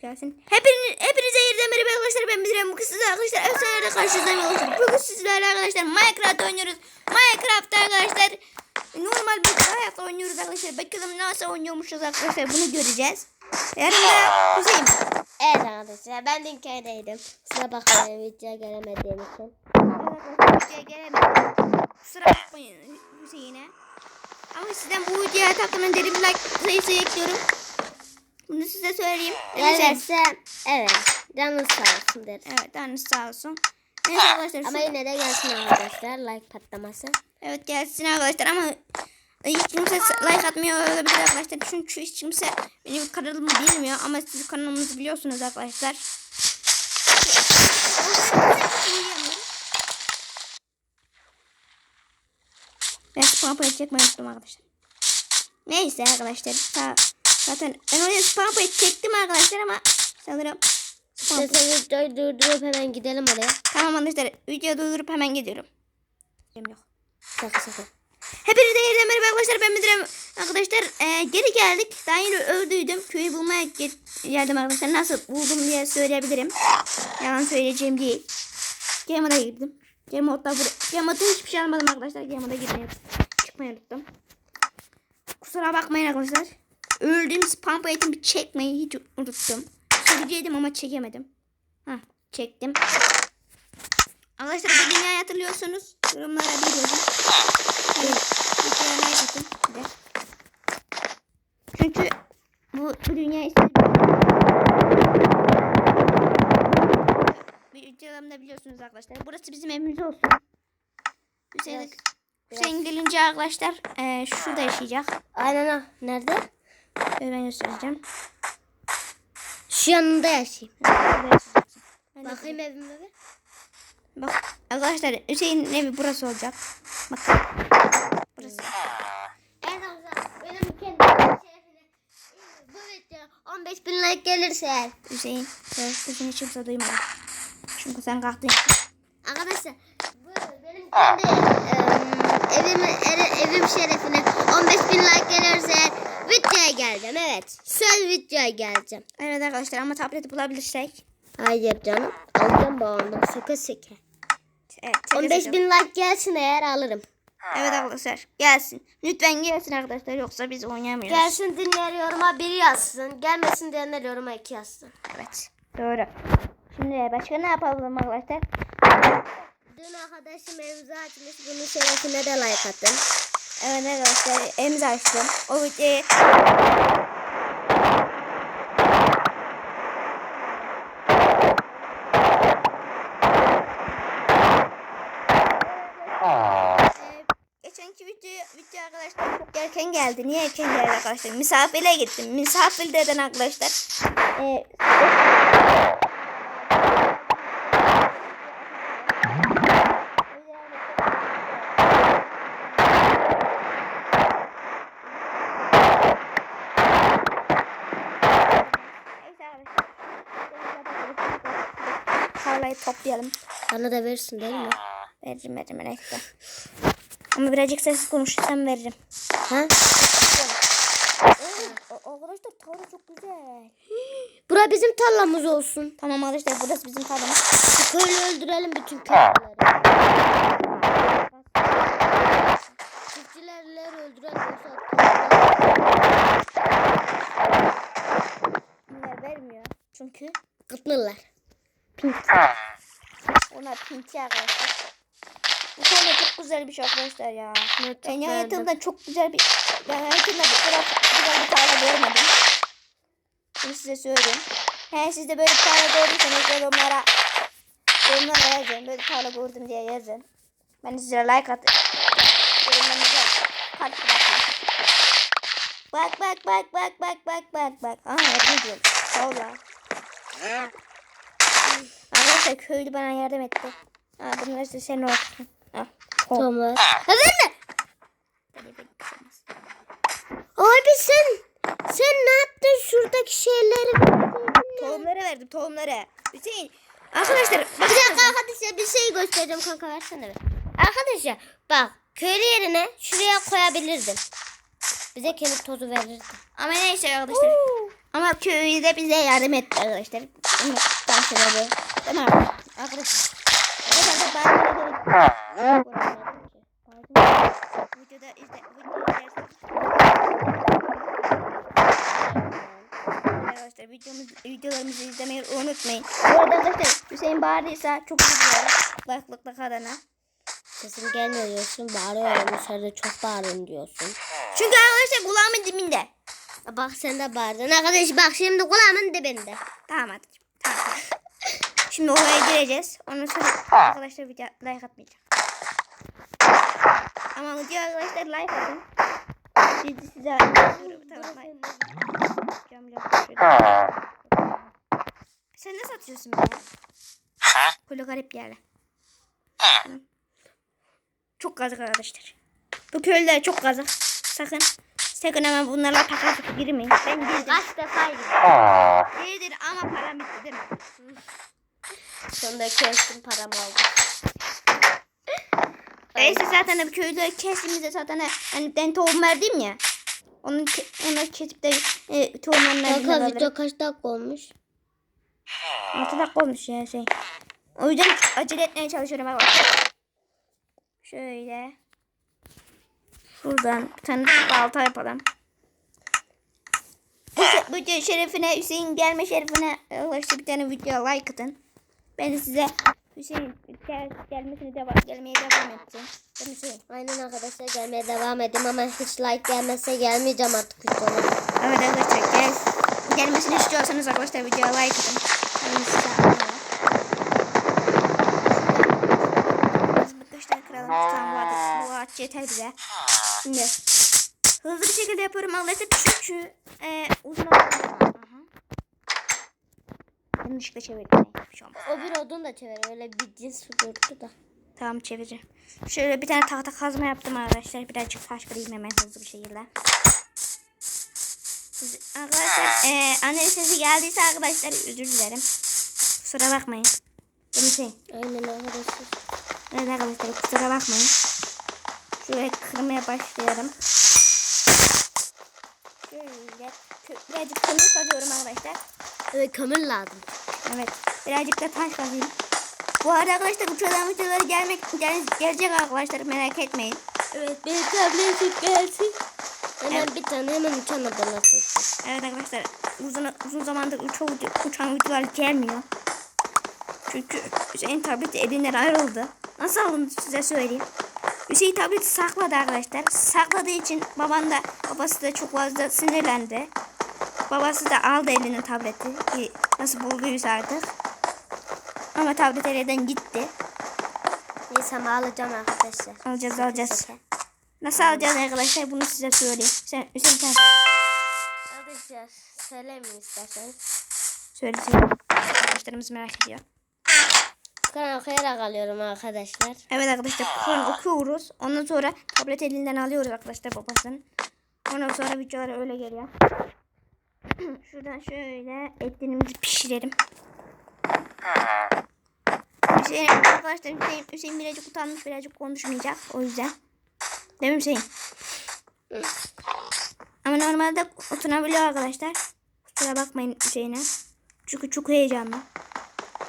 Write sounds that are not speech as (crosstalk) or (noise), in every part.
gelsin. Hepiniz, hepinize yerden merhaba arkadaşlar. Ben Bildirem. Bugün sizlerle arkadaşlar efsanelerde karşınızdayım arkadaşlar. Bugün sizlerle arkadaşlar Minecraft oynuyoruz. Minecraft'ta arkadaşlar normal bir hayat oynuyoruz arkadaşlar. Bakalım nasıl oynuyormuşuz arkadaşlar. Bunu göreceğiz. Yanımda Hüseyin. Evet arkadaşlar ben dün köydeydim. Kusura bakmayın videoya gelemediğim için. Videoya gelemedim. Kusura bakmayın Hüseyin'e. Ama sizden bu videoya takımın derin bir like sayısı ekliyorum. Bunu size söyleyeyim. Gelirse evet canınız sağ olsun deriz. Evet tanrı sağ olsun. Neyse arkadaşlar. Ama şu- yine de gelsin arkadaşlar like patlaması. Evet gelsin arkadaşlar ama hiç kimse like atmıyor olabilir arkadaşlar. Çünkü hiç kimse benim kanalımı bilmiyor ama siz kanalımızı biliyorsunuz arkadaşlar. Ben spam point çekmeyi unuttum arkadaşlar. Neyse arkadaşlar. Ta- Zaten ben oraya spam point çektim arkadaşlar ama sanırım spam point- İsterseniz videoyu durdurup hemen gidelim oraya. Tamam arkadaşlar videoyu durdurup hemen gidiyorum. Yok. Şaka şaka. Hepinize yeniden merhaba arkadaşlar ben Müdürem. Arkadaşlar e, geri geldik. Daha yeni öldüydüm. Köyü bulmaya ge- geldim arkadaşlar. Nasıl buldum diye söyleyebilirim. Yalan söyleyeceğim değil. Game moda girdim. Game modda Game modda hiçbir şey almadım arkadaşlar. Game moda girmeyi çıkmayı unuttum. Kusura bakmayın arkadaşlar. Öldüğüm spam pointimi çekmeyi hiç unuttum. Çekeceydim ama çekemedim. Hah çektim. Arkadaşlar bu dünyayı hatırlıyorsunuz. Yorumlara bir yazın. Evet, videoya like atın. bir de. Çünkü bu, dünya. Bir videolarımda biliyorsunuz arkadaşlar. Burası bizim evimiz olsun. Hüseyin, Biraz- Hüseyin gelince arkadaşlar eee şurada yaşayacak. Aynen o. Nerede? Böyle ben göstereceğim. Şu yanında yaşayayım. Ben de- Bakayım evime bir. Bak arkadaşlar Hüseyin'in evi burası olacak. Bakın. Burası. Evet arkadaşlar benim kendi şerefine bu video 15 bin like gelirse eğer. Hüseyin. Hüseyin hiç kimse duymadı. Çünkü sen kalktın. Arkadaşlar bu benim kendi em, evim, ere- evim şerefine 15 bin like gelirse eğer videoya geleceğim evet. Söz videoya geleceğim. Evet arkadaşlar ama tableti bulabilirsek. Hayır canım alacağım babamdan sıkı sıkı. Evet, çeke 15 çeke. bin like gelsin eğer alırım. Evet arkadaşlar gelsin. Lütfen gelsin arkadaşlar yoksa biz oynayamıyoruz. Gelsin dinleyen yoruma biri yazsın. Gelmesin diyenler yoruma iki yazsın. Evet. Doğru. Şimdi başka ne yapalım arkadaşlar? Dün arkadaşım evimizi açmış. Bunun şerefine de like atın. Evet arkadaşlar elimizi açtım. O videoyu Ee, Geçenki video, video arkadaşlar çok erken geldi. Niye erken geldi arkadaşlar? Misafire gittim. Misafirlerden arkadaşlar. Ee, Tarlayı toplayalım. Bana da verirsin değil mi? Veririm veririm bekle. Ama birazcık sessiz konuşursam veririm. Ha? Arkadaşlar tarla çok güzel. Bura bizim tarlamız olsun. Tamam arkadaşlar burası bizim tarlamız. Şu köylü öldürelim bütün köylüleri. Çiftçilerleri öldürelim. Bunlar vermiyor. Çünkü Kıtmırlar. Pink. Onlar pinki arkadaşlar. Bu tarla çok güzel bir şey arkadaşlar ya. Ben hayatımda çok güzel bir ben hayatımda bu kadar güzel bir tarla görmedim. Bunu size söyleyeyim. He siz de böyle bir tarla gördüyseniz yorumlara yorumlara yazın. Böyle bir tarla gördüm diye yazın. Ben size like at. Yorumlarınıza kalp bırakın. Bak bak bak bak bak bak bak bak. Aha ne diyorum. Valla. Arkadaşlar köylü bana yardım etti. Ha, bunlar işte senin olsun. Ha, kol. Tamam. Ha verme. Abi sen sen ne yaptın şuradaki şeyleri? Tohumları verdim tohumları. Hüseyin. Arkadaşlar Bir dakika arkadaşlar bir şey göstereceğim kanka versene bir. Arkadaşlar bak köylü yerine şuraya koyabilirdim. Bize kemik tozu verirdi. Ama neyse arkadaşlar. Ama köyü de bize yardım etti arkadaşlar. Değil mi arkadaşlar? Evet arkadaşlar ben böyle videoda izle. Arkadaşlar videomuz, videolarımızı izlemeyi unutmayın. Bu arada arkadaşlar Hüseyin bağırdıysa çok üzülüyorum. Kulaklıkla adına. Sesim gelmiyor diyorsun. Bağırıyorum dışarıda çok bağırın diyorsun. Çünkü arkadaşlar kulağımın dibinde. Bak sen de bağırdın. Arkadaş bak şimdi kulağımın dibinde. Tamam hadi. Şimdi oraya gireceğiz. Ondan sonra arkadaşlar video like atmayacağım. Ama video arkadaşlar like atın. De size. Sen ne satıyorsun be? Böyle garip yerler. Çok kazık arkadaşlar. Bu köylüler çok kazık. Sakın. Sakın hemen bunlarla takasıp girmeyin. Ben girdim. Kaç defa yedim. İyidir ama param? Sonunda kestim param oldu. Neyse zaten bir köyde kestiğimizde zaten hani ben tohum verdim ya. Onu onu kesip de e, tohumlarını alırım. video kaç dakika olmuş? 6 dakika olmuş ya şey. O yüzden acele etmeye çalışıyorum arkadaşlar. Şöyle. Şuradan bir tane balta yapalım. Bu, video şerefine Hüseyin gelme şerefine arkadaşlar bir tane video like atın. Ben de size Hüseyin gel, gelmesine devam, gelmeye devam edeceğim. Değil mi Hüseyin? Aynen arkadaşlar gelmeye devam edeyim ama hiç like gelmezse gelmeyeceğim artık videolara. Evet arkadaşlar gel, gelmesini istiyorsanız arkadaşlar videoya like atın. Hadi size bu taşları kıralım. Tamam bu, ağaç yeter bize. Şimdi hızlı bir şekilde yapıyorum arkadaşlar çünkü e, uzun oldu. Yanlışlıkla çevirdim. Neyse, bir şey olmaz. O bir odun da çevir öyle bir cins figürtü da. Tamam çevireceğim. Şöyle bir tane tahta kazma yaptım arkadaşlar. Birazcık taş kırayım hemen hızlı bir şekilde. Arkadaşlar eee annenin sesi geldiyse arkadaşlar özür dilerim. Kusura bakmayın. Değil Hüseyin? Aynen arkadaşlar. Evet arkadaşlar kusura bakmayın. Şöyle kırmaya başlayalım. Şöyle birazcık kömür kazıyorum arkadaşlar. Evet kömür lazım. Evet. Birazcık da taş kazayım. Bu arada arkadaşlar uçadan videoları gelmek gel, gelecek arkadaşlar merak etmeyin. Evet benim tabletim gelsin. Hemen bir tane hemen uçan seçtim. Evet arkadaşlar uzun uzun zamandır uçan, uçan videolar gelmiyor. Çünkü Hüseyin tableti elinden ayrıldı. Nasıl alındı size söyleyeyim. Hüseyin tableti sakladı arkadaşlar. Sakladığı için baban da babası da çok fazla sinirlendi. Babası da aldı eline tableti. Ki Nasıl bulduysa artık. Ama tablet elden gitti. Neyse ama alacağım arkadaşlar. Alacağız alacağız. Nasıl alacağız arkadaşlar bunu size söyleyeyim. Sen, Hüseyin sen. Arkadaşlar söylemeyin isterseniz. Söyle söyle. Arkadaşlarımız merak ediyor. Kur'an okuyarak alıyorum arkadaşlar. Evet arkadaşlar Kur'an okuyoruz. Ondan sonra tablet elinden alıyoruz arkadaşlar babasının. Ondan sonra videolar öyle geliyor. (clears throat) Şuradan şöyle etlerimizi pişirelim. Hüseyin arkadaşlar Hüseyin, Hüseyin birazcık utanmış birazcık konuşmayacak o yüzden. Değil mi Hüseyin? Ama normalde oturabiliyor arkadaşlar. Kusura bakmayın Hüseyin'e. Çünkü çok heyecanlı.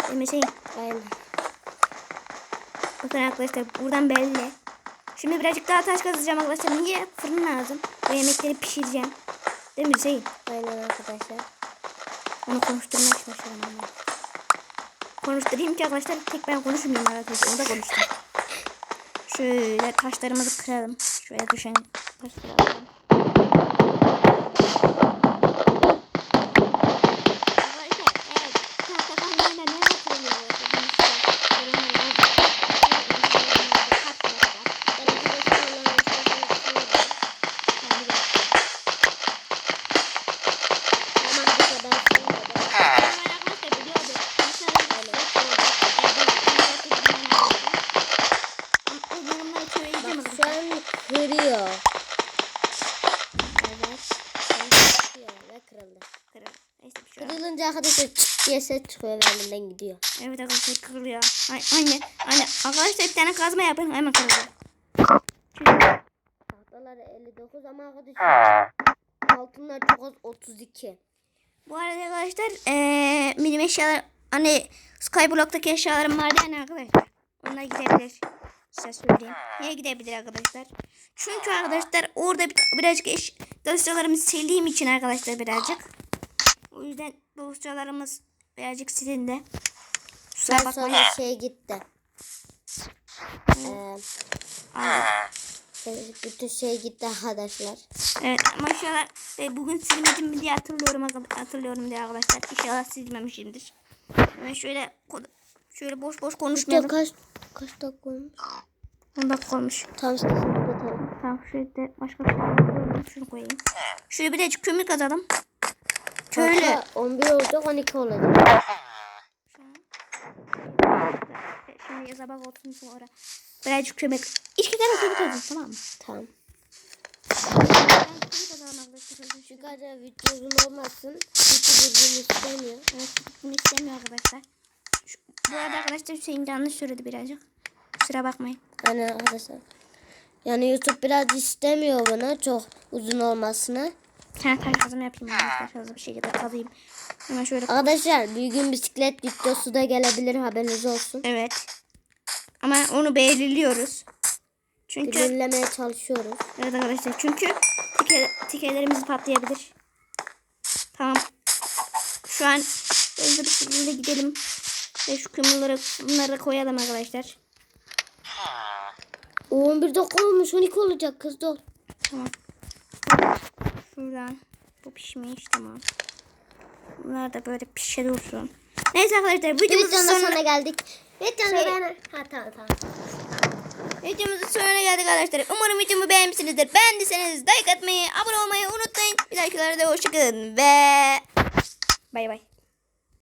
Değil mi Hüseyin? Aynen. Bakın arkadaşlar buradan belli. Şimdi birazcık daha taş kazacağım arkadaşlar. Niye? Fırın lazım. Bu yemekleri pişireceğim. Değil mi Hüseyin? Aynen arkadaşlar. Onu konuşturmaya çalışıyorum. ama. Konuşturayım ki arkadaşlar tek ben konuşmayayım arkadaşlar. Onu da konuştum. Şöyle taşlarımızı kıralım. Şöyle düşen taşları alalım. Arkadaşlar evet. Tahta kazmayla ne yapılıyor? Tamam bu kadar söyledim. Bak şu an kırıyor. Evet. Şu an kırıyor ve kırıldı. Kırılınca arkadaşlar çıt diye ses çıkıyor ve elimden gidiyor. Evet arkadaşlar kırılıyor. Ay, anne, anne. Arkadaşlar bir tane kazma yapın hemen kırılıyor. Tahtalar eşyaları 59 ama arkadaşlar altınlar çok az 32. Bu arada arkadaşlar eee benim eşyalar hani Skyblock'taki eşyalarım vardı yani arkadaşlar. Onlar gidebilir. Size söyleyeyim. Niye gidebilir arkadaşlar? Çünkü arkadaşlar orada bir, birazcık eş, dosyalarımı sildiğim için arkadaşlar birazcık. O yüzden dosyalarımız birazcık silindi. Kusura Ben bakmayın. sonra şey gitti. Ee, şey, bütün şey gitti arkadaşlar. Evet ama inşallah e, bugün silmedim mi diye hatırlıyorum hatırlıyorum diye arkadaşlar. İnşallah silmemişimdir. Hemen şöyle şöyle boş boş konuşmayalım. kaç kaç dakika olmuş? 10 dakika olmuş. Tam sesini kapatalım. Tamam şöyle de başka bir şey koyalım. Şunu koyayım. Şöyle birazcık kömür kazalım. Hatta 11 olacak 12 olacak. Şimdi sabah olsun sonra. Birazcık kömür. İki tane kazalım tamam mı? Tamam. Şu kadar video uzun olmasın. Uzun istemiyor. Evet bunu istemiyor arkadaşlar. Şu, bu arada arkadaşlar Hüseyin yanlış söyledi birazcık. Kusura bakmayın. Yani arkadaşlar. Yani YouTube biraz istemiyor bana çok uzun olmasını. Ha taş kazım yapayım arkadaşlar. Hızlı bir şekilde kazayım. Hemen şöyle. Arkadaşlar bir gün bisiklet videosu da gelebilir haberiniz olsun. Evet. Ama onu belirliyoruz. Çünkü Belirlemeye çalışıyoruz. evet arkadaşlar çünkü tike, tikelerimiz patlayabilir. Tamam. Şu an hızlı bir şekilde gidelim. Ve şu kömürleri bunları koyalım arkadaşlar. O 11 dakika olmuş 12 olacak kız dur. Tamam. Şuradan. Bu pişmiş tamam. Bunlar da böyle pişe dursun. Neyse arkadaşlar videomuzun sonuna, sonuna geldik. Videonun Şey- sonuna. Ha tamam tamam. videomuzun sonuna geldik arkadaşlar. Umarım videomu beğenmişsinizdir. Beğendiyseniz like atmayı, abone olmayı unutmayın. Bir dahaki videoda hoşçakalın ve bay bay.